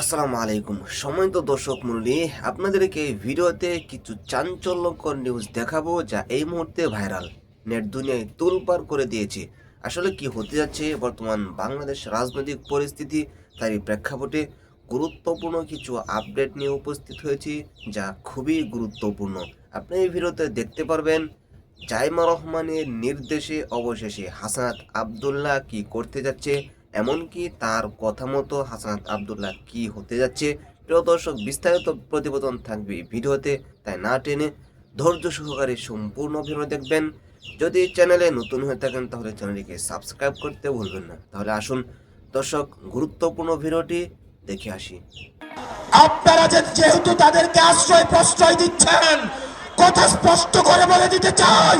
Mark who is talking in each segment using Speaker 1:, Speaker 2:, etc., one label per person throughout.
Speaker 1: আসসালামু আলাইকুম। সময় তো দর্শক মন্ডলী আপনাদেরকে এই ভিডিওতে কিছু চাঞ্চল্যকর নিউজ দেখাবো যা এই মুহূর্তে ভাইরাল নেট দুনিয়ায় তোলপাড় করে দিয়েছে। আসলে কি হতে যাচ্ছে? বর্তমান বাংলাদেশ রাজনৈতিক পরিস্থিতি, তারই প্রেক্ষাপটে গুরুত্বপূর্ণ কিছু আপডেট নিয়ে উপস্থিত হয়েছি, যা খুবই গুরুত্বপূর্ণ। আপনি এই ভিডিওতে দেখতে পারবেন, জাইমা রহমানের নির্দেশে অবশেষে হাসানাত আবদুল্লাহ কি করতে যাচ্ছে এমনকি তার কথা মতো হাসানাত আবদুল্লাহ কি হতে যাচ্ছে? প্রিয় দর্শক, বিস্তারিত প্রতিবেদন থাকবে ভিডিওতে, তাই না টেনে ধৈর্য সহকারে সম্পূর্ণ ভিডিও দেখবেন। যদি চ্যানেলে নতুন হয়ে থাকেন, তাহলে চ্যানেলটিকে সাবস্ক্রাইব করতে ভুলবেন না। তাহলে আসুন দর্শক, গুরুত্বপূর্ণ ভিডিওটি দেখে আসি।
Speaker 2: আপনারা যেহেতু তাদেরকে আশ্রয় প্রশ্রয় দিচ্ছেন, কথা স্পষ্ট করে বলে দিতে চাই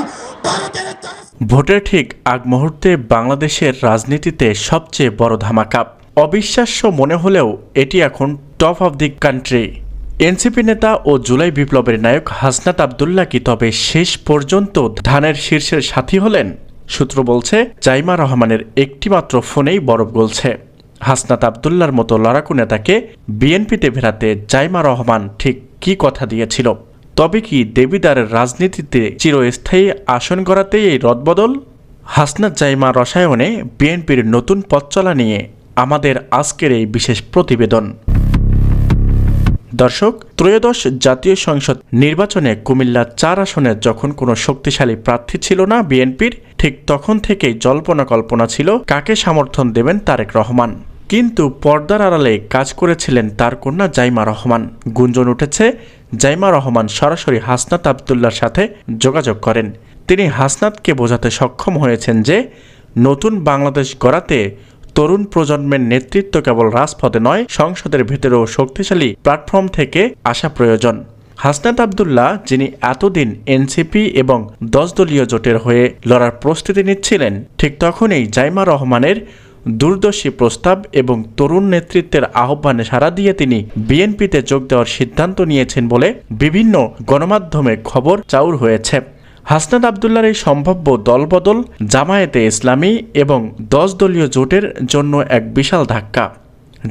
Speaker 3: ভোটের ঠিক আগ মুহূর্তে বাংলাদেশের রাজনীতিতে সবচেয়ে বড় ধামাকা। অবিশ্বাস্য মনে হলেও এটি এখন top of the country NCP নেতা ও জুলাই বিপ্লবের নায়ক হাসনাত আবদুল্লাহ কি তবে শেষ পর্যন্ত ধানের শীর্ষের সাথী হলেন? সূত্র বলছে, জাইমা রহমানের একটিমাত্র ফোনেই বরফ গলছে। হাসনাত আবদুল্লার মতো লড়াকু নেতাকে বিএনপিতে ফেরাতে জাইমা রহমান ঠিক কি কথা দিয়েছিল? তবে কি দেবিদারের রাজনীতিতে চিরস্থায়ী আসন গড়াতেই এই রদবদল? হাসনাত জাইমা রসায়নে বিএনপির নতুন পথচলা নিয়ে আমাদের আজকের এই বিশেষ প্রতিবেদন। দর্শক, ত্রয়োদশ জাতীয় সংসদ নির্বাচনে কুমিল্লা চার আসনে যখন কোনো শক্তিশালী প্রার্থী ছিল না বিএনপির, ঠিক তখন থেকেই জল্পনা কল্পনা ছিল কাকে সমর্থন দেবেন তারেক রহমান। কিন্তু পর্দার আড়ালে কাজ করেছিলেন তার কন্যা জাইমা রহমান। গুঞ্জন উঠেছে জাইমা রহমান সরাসরি হাসনাত আবদুল্লার সাথে যোগাযোগ করেন। তিনি হাসনাতকে বোঝাতে সক্ষম হয়েছেন যে, নতুন বাংলাদেশ গড়াতে তরুণ প্রজন্মের নেতৃত্ব কেবল রাজপথে নয়, সংসদের ভেতরেও শক্তিশালী প্ল্যাটফর্ম থেকে আসা প্রয়োজন। হাসনাত আবদুল্লাহ, যিনি এতদিন এনসিপি এবং দশ দলীয় জোটের হয়ে লড়ার প্রস্তুতি নিচ্ছিলেন, ঠিক তখনই জাইমা রহমানের দূরদর্শী প্রস্তাব এবং তরুণ নেতৃত্বের আহ্বানে সাড়া দিয়ে তিনি বিএনপিতে যোগ দেওয়ার সিদ্ধান্ত নিয়েছেন বলে বিভিন্ন গণমাধ্যমে খবর চাউর হয়েছে। হাসনাত আবদুল্লার এই সম্ভাব্য দলবদল জামায়াতে ইসলামী এবং দশ দলীয় জোটের জন্য এক বিশাল ধাক্কা।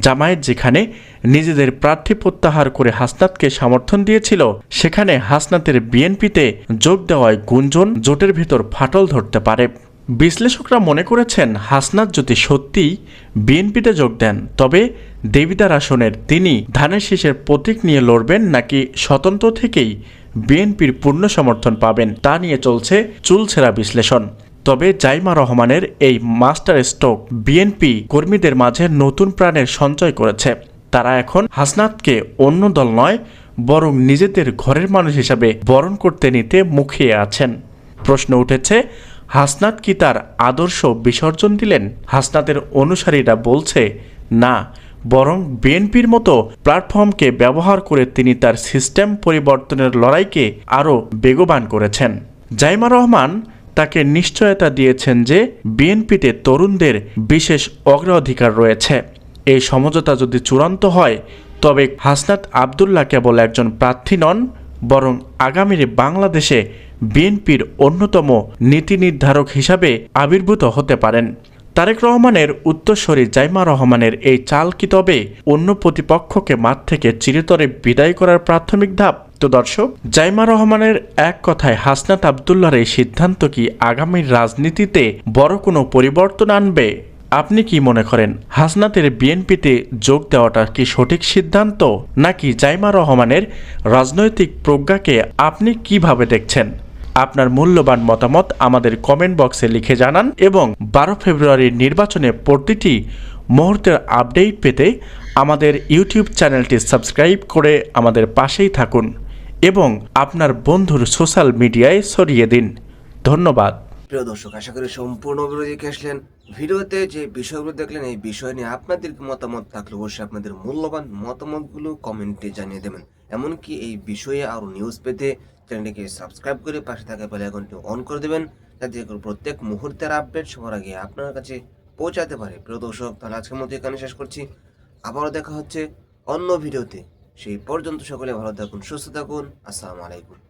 Speaker 3: জামায়াত যেখানে নিজেদের প্রার্থী প্রত্যাহার করে হাসনাতকে সমর্থন দিয়েছিল, সেখানে হাসনাতের বিএনপিতে যোগ দেওয়ায় গুঞ্জন জোটের ভেতর ফাটল ধরতে পারে। বিশ্লেষকরা মনে করেছেন হাসনাত যদি সত্যিই বিএনপিতে যোগ দেন, তবে দেবিদার আসনের তিনি ধানের শীষের প্রতীক নিয়ে লড়বেন নাকি স্বতন্ত্র থেকেই বিএনপির পূর্ণ সমর্থন পাবেন, তা নিয়ে চলছে চুলছেরা বিশ্লেষণ। তবে জাইমা রহমানের এই মাস্টার স্ট্রোক বিএনপি কর্মীদের মাঝে নতুন প্রাণের সঞ্চয় করেছে। তারা এখন হাসনাতকে অন্য দল নয়, বরং নিজেদের ঘরের মানুষ হিসাবে বরণ করতে নিতে মুখিয়ে আছেন। প্রশ্ন উঠেছে হাসনাত কি তার আদর্শ বিসর্জন দিলেন? হাসনাতের অনুসারীরা বলছে, না, বরং বিএনপির মতো প্ল্যাটফর্মকে ব্যবহার করে তিনি তার সিস্টেম পরিবর্তনের লড়াইকে আরও বেগবান করেছেন। জাইমা রহমান তাকে নিশ্চয়তা দিয়েছেন যে বিএনপিতে তরুণদের বিশেষ অগ্রাধিকার রয়েছে। এই সমঝোতা যদি চূড়ান্ত হয়, তবে হাসনাত আবদুল্লাহ কেবল একজন প্রার্থী নন, বরং আগামীর বাংলাদেশে বিএনপির অন্যতম নীতি নির্ধারক হিসাবে আবির্ভূত হতে পারেন। তারেক রহমানের উত্তরস্বরী জাইমা রহমানের এই চাল কি তবে অন্য প্রতিপক্ষকে মাঠ থেকে চিরতরে বিদায় করার প্রাথমিক ধাপ। তো দর্শক, জাইমা রহমানের এক কথায় হাসনাত আবদুল্লার এই সিদ্ধান্ত কি আগামীর রাজনীতিতে বড় কোনো পরিবর্তন আনবে? আপনি কি মনে করেন হাসনাতের বিএনপিতে যোগ দেওয়াটা কি সঠিক সিদ্ধান্ত? নাকি জাইমা রহমানের রাজনৈতিক প্রজ্ঞাকে আপনি কীভাবে দেখছেন? আপনার মূল্যবান মতামত আমাদের কমেন্ট বক্সে লিখে জানান এবং বারো ফেব্রুয়ারির নির্বাচনে প্রতিটি মুহূর্তের আপডেট পেতে আমাদের ইউটিউব চ্যানেলটি সাবস্ক্রাইব করে আমাদের পাশেই থাকুন এবং আপনার বন্ধুর সোশ্যাল মিডিয়ায় ছড়িয়ে দিন। ধন্যবাদ।
Speaker 1: প্রিয় দর্শক, আশা করি সম্পূর্ণ ভিডিও আসলেন ভিডিওতে যে বিষয়গুলো দেখলেন, এই বিষয় নিয়ে আপনাদের মতামত থাকলে অবশ্যই আপনাদের মূল্যবান মতামতগুলো কমেন্টে জানিয়ে দেবেন। এমনকি এই বিষয়ে আরও নিউজ পেতে চ্যানেলটিকে সাবস্ক্রাইব করে পাশে থাকা বেল আইকনটি অন করে দেবেন, যাতে প্রত্যেক মুহূর্তের আপডেট সবার আগে আপনার কাছে পৌঁছাতে পারে। প্রিয় দর্শক, তাহলে আজকের মতো এখানে শেষ করছি। আবারও দেখা হচ্ছে অন্য ভিডিওতে সেই পর্যন্ত সকলে ভালো থাকুন, সুস্থ থাকুন। আসসালামু আলাইকুম।